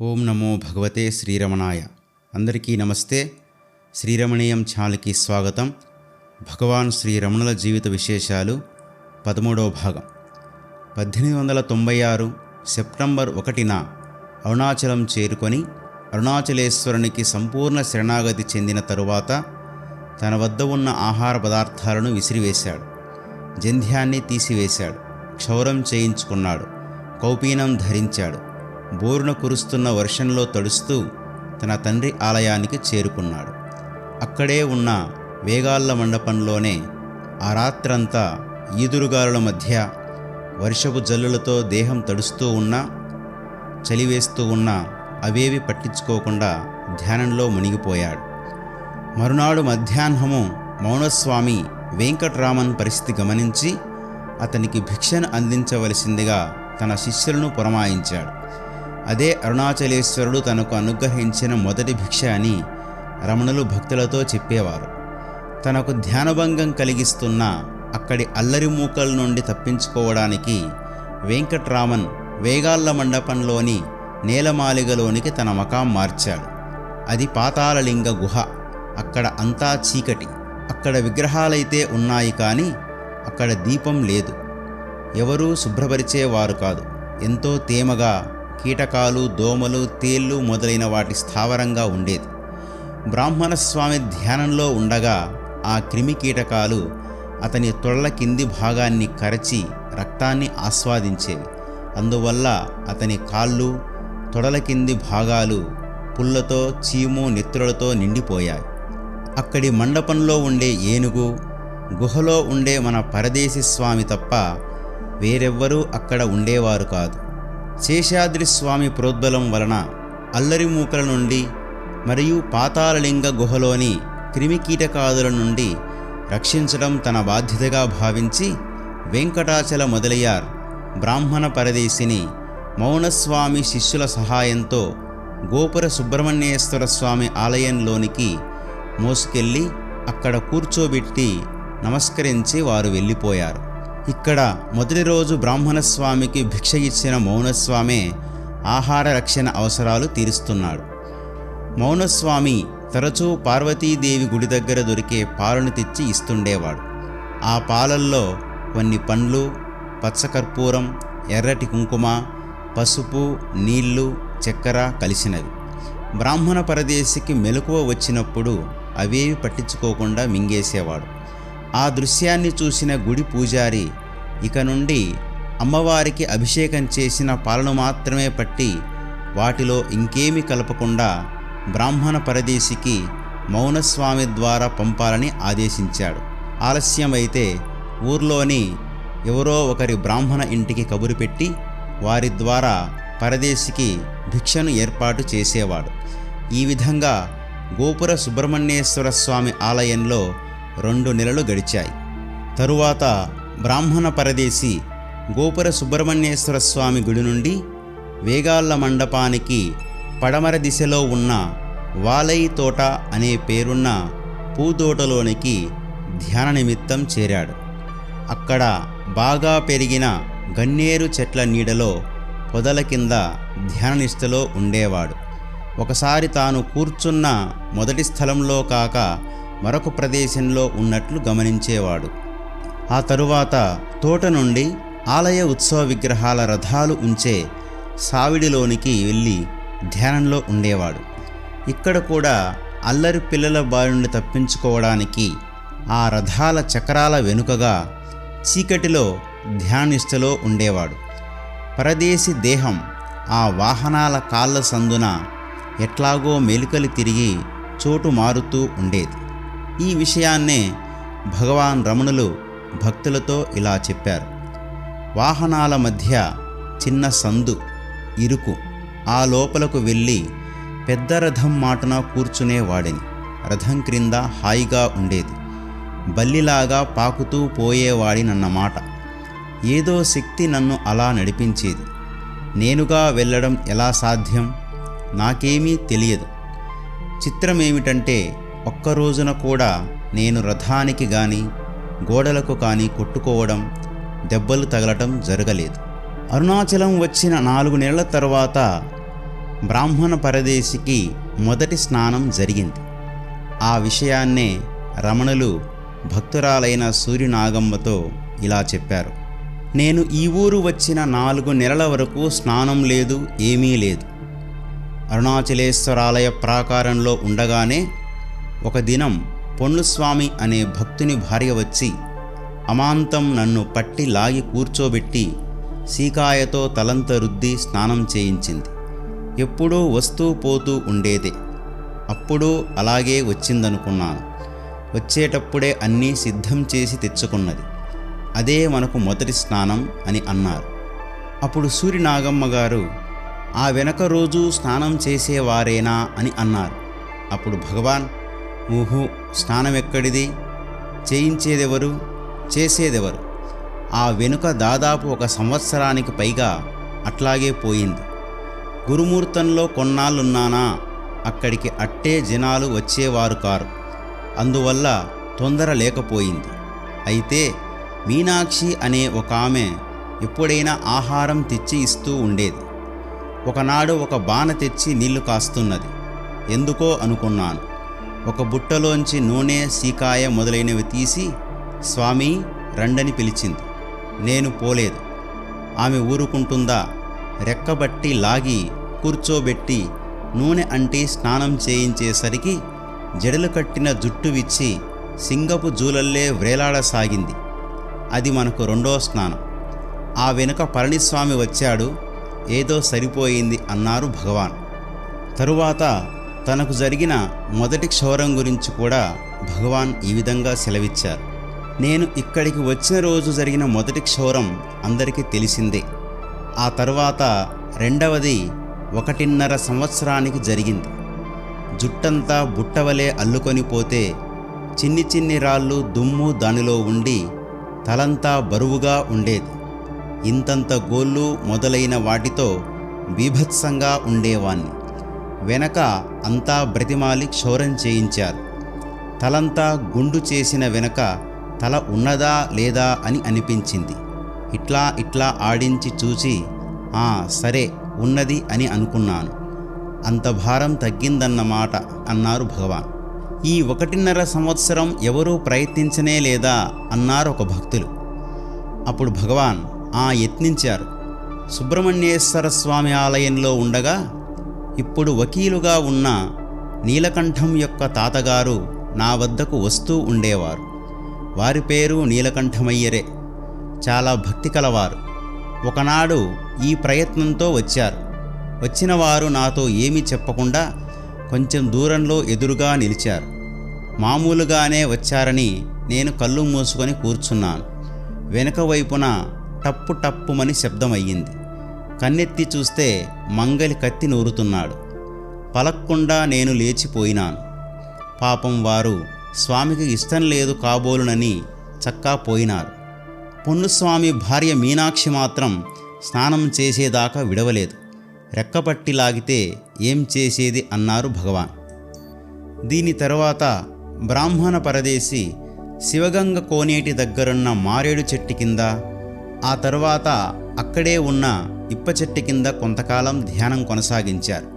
ఓం నమో భగవతే శ్రీరమణాయ. అందరికీ నమస్తే. శ్రీరమణీయం ఛానల్కి స్వాగతం. భగవాన్ శ్రీ రమణుల జీవిత విశేషాలు పదమూడవ భాగం. పద్దెనిమిది వందల తొంభై ఆరు సెప్టెంబర్ ఒకటిన అరుణాచలం చేరుకొని అరుణాచలేశ్వరునికి సంపూర్ణ శరణాగతి చెందిన తరువాత తన వద్ద ఉన్న ఆహార పదార్థాలను విసిరివేశాడు. జంధ్యాన్ని తీసివేశాడు. క్షౌరం చేయించుకున్నాడు. కౌపీనం ధరించాడు. బోరున కురుస్తున్న వర్షంలో తడుస్తూ తన తండ్రి ఆలయానికి చేరుకున్నాడు. అక్కడే ఉన్న వేగాళ్ళ మండపంలోనే ఆ రాత్రంతా ఈదురుగాలుల మధ్య వర్షపు జల్లులతో దేహం తడుస్తూ ఉన్నా చలివేస్తూ ఉన్నా అవేవి పట్టించుకోకుండా ధ్యానంలో మునిగిపోయాడు. మరునాడు మధ్యాహ్నము మౌనస్వామి వెంకట్రామన్ పరిస్థితి గమనించి అతనికి భిక్షను అందించవలసిందిగా తన శిష్యులను పురమాయించాడు. అదే అరుణాచలేశ్వరుడు తనకు అనుగ్రహించిన మొదటి భిక్ష అని రమణులు భక్తులతో చెప్పేవారు. తనకు ధ్యానభంగం కలిగిస్తున్న అక్కడి అల్లరి మూకల నుండి తప్పించుకోవడానికి వెంకట్రామన్ వేగాళ్ళ మండపంలోని నేలమాలిగలోనికి తన మకాం మార్చాడు. అది పాతాళలింగ గుహ. అక్కడ అంతా చీకటి. అక్కడ విగ్రహాలైతే ఉన్నాయి కానీ అక్కడ దీపం లేదు. ఎవరూ శుభ్రపరిచేవారు కాదు. ఎంతో తేమగా కీటకాలు దోమలు తేళ్ళు మొదలైన వాటి స్థావరంగా ఉండేది. బ్రాహ్మణస్వామి ధ్యానంలో ఉండగా ఆ క్రిమి కీటకాలు అతని తొళ్ళ కింది భాగాన్ని కరచి రక్తాన్ని ఆస్వాదించేవి. అందువల్ల అతని కాళ్ళు తొడల కింది భాగాలు పుల్లతో చీము నెత్తులతో నిండిపోయాయి. అక్కడి మండపంలో ఉండే ఏనుగు గుహలో ఉండే మన పరదేశి స్వామి తప్ప వేరెవ్వరూ అక్కడ ఉండేవారు కాదు. శేషాద్రి స్వామి ప్రోద్బలం వలన అల్లరి మూకల నుండి మరియు పాతాళలింగ గుహలోని క్రిమికీటకాదుల నుండి రక్షించడం తన బాధ్యతగా భావించి వెంకటాచల మొదలయ్యార్ బ్రాహ్మణ పరదేశిని మౌనస్వామి శిష్యుల సహాయంతో గోపుర సుబ్రహ్మణ్యేశ్వర స్వామి ఆలయంలోనికి మోసుకెళ్ళి అక్కడ కూర్చోబెట్టి నమస్కరించి వారు వెళ్ళిపోయారు. ఇక్కడ మొదటి రోజు బ్రాహ్మణస్వామికి భిక్ష ఇచ్చిన మౌనస్వామే ఆహార రక్షణ అవసరాలు తీరుస్తున్నాడు. మౌనస్వామి తరచూ పార్వతీదేవి గుడి దగ్గర దొరికే పాలను తెచ్చి ఇస్తుండేవాడు. ఆ పాలల్లో కొన్ని పండ్లు పచ్చకర్పూరం ఎర్రటి కుంకుమ పసుపు నీళ్ళు చక్కెర కలిసినవి. బ్రాహ్మణ పరదేశికి మెలకువ వచ్చినప్పుడు అవేవి పట్టించుకోకుండా మింగేసేవాడు. ఆ దృశ్యాన్ని చూసిన గుడి పూజారి ఇక నుండి అమ్మవారికి అభిషేకం చేసిన పాలను మాత్రమే పట్టి వాటిలో ఇంకేమీ కలపకుండా బ్రాహ్మణ పరదేశికి మౌనస్వామి ద్వారా పంపాలని ఆదేశించాడు. ఆలస్యమైతే ఊర్లోని ఎవరో ఒకరి బ్రాహ్మణ ఇంటికి కబురు పెట్టి వారి ద్వారా పరదేశికి భిక్షను ఏర్పాటు చేసేవాడు. ఈ విధంగా గోపుర సుబ్రహ్మణ్యేశ్వర స్వామి ఆలయంలో రెండు నెలలు గడిచాయి. తరువాత బ్రాహ్మణ పరదేశి గోపుర సుబ్రహ్మణ్యేశ్వర స్వామి గుడి నుండి వేగాళ్ళ మండపానికి పడమర దిశలో ఉన్న వాలై తోట అనే పేరున్న పూతోటలోనికి ధ్యాన నిమిత్తం చేరాడు. అక్కడ బాగా పెరిగిన గన్నేరు చెట్ల నీడలో పొదల కింద ధ్యాననిష్టలో ఉండేవాడు. ఒకసారి తాను కూర్చున్న మొదటి స్థలంలో కాక మరొక ప్రదేశంలో ఉన్నట్లు గమనించేవాడు. ఆ తరువాత తోట నుండి ఆలయ ఉత్సవ విగ్రహాల రథాలు ఉంచే సావిడిలోనికి వెళ్ళి ధ్యానంలో ఉండేవాడు. ఇక్కడ కూడా అల్లరి పిల్లల బారి నుండి తప్పించుకోవడానికి ఆ రథాల చక్రాల వెనుకగా చీకటిలో ధ్యానిష్టలో ఉండేవాడు. పరదేశి దేహం ఆ వాహనాల కాళ్ళ సందున ఎట్లాగో మెలికలు తిరిగి చోటు మారుతూ ఉండేది. ఈ విషయాన్నే భగవాన్ రమణులు భక్తులతో ఇలా చెప్పారు. వాహనాల మధ్య చిన్న సందు ఇరుకు ఆ లోపలకు వెళ్ళి పెద్ద రథం మాటన కూర్చునేవాడిని రథం క్రింద హాయిగా ఉండేది. బల్లిలాగా పాకుతూ పోయేవాడినన్నమాట ఏదో శక్తి నన్ను అలా నడిపించేది. నేనుగా వెళ్ళడం ఎలా సాధ్యం? నాకేమీ తెలియదు. చిత్రమేమిటంటే ఒక్క రోజున కూడా నేను రథానికి గాని గోడలకు కానీ కొట్టుకోవడం దెబ్బలు తగలటం జరగలేదు. అరుణాచలం వచ్చిన నాలుగు నెలల తర్వాత బ్రాహ్మణ పరదేశికి మొదటి స్నానం జరిగింది. ఆ విషయాన్నే రమణులు భక్తురాలైన సూర్యనాగమ్మతో ఇలా చెప్పారు. నేను ఈ ఊరు వచ్చిన నాలుగు నెలల వరకు స్నానం లేదు ఏమీ లేదు. అరుణాచలేశ్వరాలయ ప్రాకారంలో ఉండగానే ఒక దినం పొన్నుస్వామి అనే భక్తుని భార్య వచ్చి అమాంతం నన్ను పట్టి లాగి కూర్చోబెట్టి సీకాయతో తలంత రుద్ది స్నానం చేయించింది. ఎప్పుడూ వస్తూ పోతూ ఉండేదే. అప్పుడు అలాగే వచ్చిందనుకున్నాను. వచ్చేటప్పుడే అన్నీ సిద్ధం చేసి తెచ్చుకున్నది. అదే మనకు మొదటి స్నానం అని అన్నారు. అప్పుడు సూర్యనాగమ్మ గారు ఆ వెనక రోజు స్నానం చేసేవారేనా అని అన్నారు. అప్పుడు భగవాన్ ఊహు స్నానం ఎక్కడిది చేయించేదెవరు? చేసేదెవరు? ఆ వెనుక దాదాపు ఒక సంవత్సరానికి పైగా అట్లాగే పోయింది. గురుమూర్తంలో కొన్నాళ్ళున్నానా? అక్కడికి అట్టే జనాలు వచ్చేవారు కారు. అందువల్ల తొందర లేకపోయింది. అయితే మీనాక్షి అనే ఒక ఆమె ఎప్పుడైనా ఆహారం తెచ్చి ఇస్తూ ఉండేది. ఒకనాడు ఒక బాణ తెచ్చి నీళ్ళు కాస్తున్నది. ఎందుకో అనుకున్నాను. ఒక బుట్టలోంచి నూనె సీకాయ మొదలైనవి తీసి స్వామి రండని పిలిచింది. నేను పోలేదు. ఆమె ఊరుకుంటుందా? రెక్కబట్టి లాగి కూర్చోబెట్టి నూనె అంటి స్నానం చేయించేసరికి జడలు కట్టిన జుట్టు విచ్చి సింగపు జూలల్లే వ్రేలాడసాగింది. అది మనకు రెండో స్నానం. ఆ వెనుక పళనిస్వామి వచ్చాడు. ఏదో సరిపోయింది అన్నారు భగవాన్. తరువాత తనకు జరిగిన మొదటి క్షౌరం గురించి కూడా భగవాన్ ఈ విధంగా సెలవిచ్చారు. నేను ఇక్కడికి వచ్చిన రోజు జరిగిన మొదటి క్షౌరం అందరికీ తెలిసిందే. ఆ తరువాత రెండవది ఒకటిన్నర సంవత్సరానికి జరిగింది. జుట్టంతా బుట్టవలే అల్లుకొని పోతే చిన్ని చిన్ని రాళ్ళు దుమ్ము దానిలో ఉండి తలంతా బరువుగా ఉండేది. ఇంతంత గోళ్ళు మొదలైన వాటితో బీభత్సంగా ఉండేవాణ్ణి. వెనక అంతా బ్రతిమాలి క్షౌరం చేయించారు. తలంతా గుండు చేసిన వెనక తల ఉన్నదా లేదా అని అనిపించింది. ఇట్లా ఇట్లా ఆడించి చూసి ఆ సరే ఉన్నది అని అనుకున్నాను. అంత భారం తగ్గిందన్నమాట అన్నారు భగవాన్. ఈ ఒకటిన్నర సంవత్సరం ఎవరూ ప్రయత్నించనే లేదా అన్నారు ఒక భక్తులు. అప్పుడు భగవాన్ ఆ యత్నించారు. సుబ్రహ్మణ్యేశ్వర స్వామి ఆలయంలో ఉండగా ఇప్పుడు వకీలుగా ఉన్న నీలకంఠం యొక్క తాతగారు నా వద్దకు వస్తూ ఉండేవారు. వారి పేరు నీలకంఠమయ్యరే. చాలా భక్తి కలవారు. ఒకనాడు ఈ ప్రయత్నంతో వచ్చారు. వచ్చిన వారు నాతో ఏమీ చెప్పకుండా కొంచెం దూరంలో ఎదురుగా నిలిచారు. మామూలుగానే వచ్చారని నేను కళ్ళు మూసుకొని కూర్చున్నాను. వెనుక వైపున టప్పు టప్పుమని శబ్దం అయ్యింది కన్నెత్తి చూస్తే మంగలి కత్తి నూరుతున్నాడు. పలక్కుండా నేను లేచిపోయినాను. పాపం వారు స్వామికి ఇష్టం లేదు కాబోలునని చక్కా పోయినారు. పొన్నుస్వామి భార్య మీనాక్షి మాత్రం స్నానం చేసేదాకా విడవలేదు. రెక్కపట్టి లాగితే ఏం చేసేది అన్నారు భగవాన్. దీని తరువాత బ్రాహ్మణ పరదేశి శివగంగ కోనేటి దగ్గరున్న మారేడు చెట్టు కింద ఆ తర్వాత అక్కడే ఉన్న ఇప్ప చెట్టు కింద కొంతకాలం ధ్యానం కొనసాగించారు.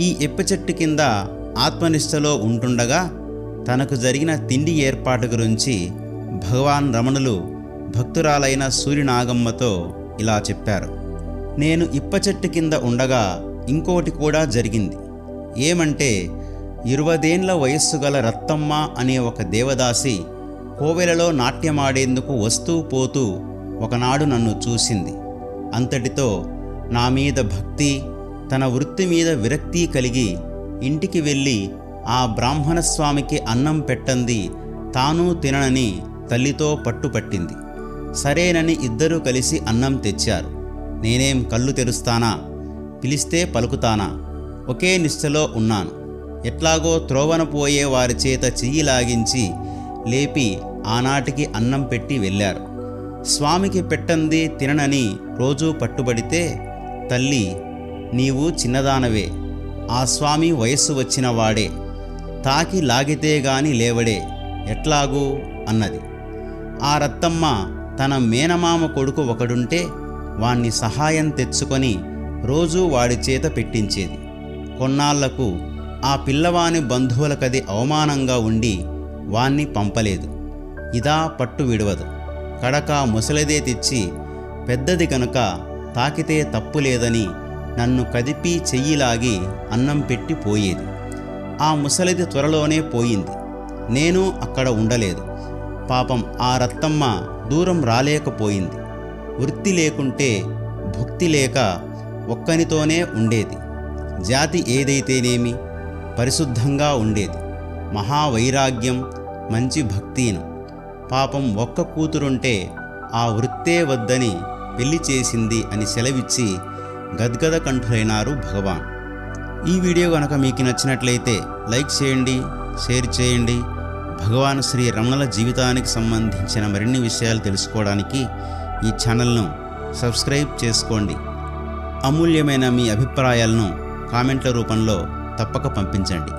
ఈ ఇప్ప చెట్టు కింద ఆత్మనిష్టలో ఉంటుండగా తనకు జరిగిన తిండి ఏర్పాటు గురించి భగవాన్ రమణులు భక్తురాలైన సూర్యనాగమ్మతో ఇలా చెప్పారు. నేను ఇప్ప చెట్టు కింద ఉండగా ఇంకోటి కూడా జరిగింది. ఏమంటే ఇరువదేండ్ల వయస్సు గల రత్తమ్మ అనే ఒక దేవదాసి కోవెలలో నాట్యమాడేందుకు వస్తూ పోతూ ఒకనాడు నన్ను చూసింది. అంతటితో నా మీద భక్తి తన వృత్తి మీద విరక్తి కలిగి ఇంటికి వెళ్ళి ఆ బ్రాహ్మణస్వామికి అన్నం పెట్టంది తాను తిననని తల్లితో పట్టుపట్టింది సరేనని ఇద్దరూ కలిసి అన్నం తెచ్చారు. నేనేం కళ్ళు తెరుస్తానా? పిలిస్తే పలుకుతానా? ఒకే నిష్ఠలో ఉన్నాను. ఎట్లాగో త్రోవన పోయే వారి చేత చెయ్యి లాగించి లేపి ఆనాటికి అన్నం పెట్టి వెళ్ళారు. స్వామికి పెట్టంది తిననని రోజూ పట్టుబడితే తల్లి నీవు చిన్నదానవే ఆ స్వామి వయస్సు వచ్చిన వాడే తాకి లాగితే గాని లేవడే ఎట్లాగూ? అన్నది. ఆ రత్తమ్మ తన మేనమామ కొడుకు ఒకడుంటే వాణ్ణి సహాయం తెచ్చుకొని రోజూ వాడి చేత పెట్టించేది. కొన్నాళ్ళకు ఆ పిల్లవాని బంధువులకది అవమానంగా ఉండి వాణ్ణి పంపలేదు. ఇదా పట్టు విడవదు కడక ముసలిదే తెచ్చి పెద్దది కనుక తాకితే తప్పు లేదని నన్ను కదిపి చెయ్యిలాగి అన్నం పెట్టి పోయేది. ఆ ముసలిది త్వరలోనే పోయింది. నేను అక్కడ ఉండలేదు. పాపం ఆ రత్తమ్మ దూరం రాలేకపోయింది. వృత్తి లేకుంటే భక్తి లేక ఒక్కనితోనే ఉండేది. జాతి ఏదైతేనేమి? పరిశుద్ధంగా ఉండేది. మహావైరాగ్యం మంచి భక్తిను. పాపం ఒక్క కూతురుంటే ఆ వృత్తే వద్దని పెళ్ళి చేసింది అని సెలవిచ్చి గద్గద కంఠులైనారు భగవాన్. ఈ వీడియో కనుక మీకు నచ్చినట్లయితే లైక్ చేయండి షేర్ చేయండి. భగవాన్ శ్రీ రమణల జీవితానికి సంబంధించిన మరిన్ని విషయాలు తెలుసుకోవడానికి ఈ ఛానల్ను సబ్స్క్రైబ్ చేసుకోండి. అమూల్యమైన మీ అభిప్రాయాలను కామెంట్ల రూపంలో తప్పక పంపించండి.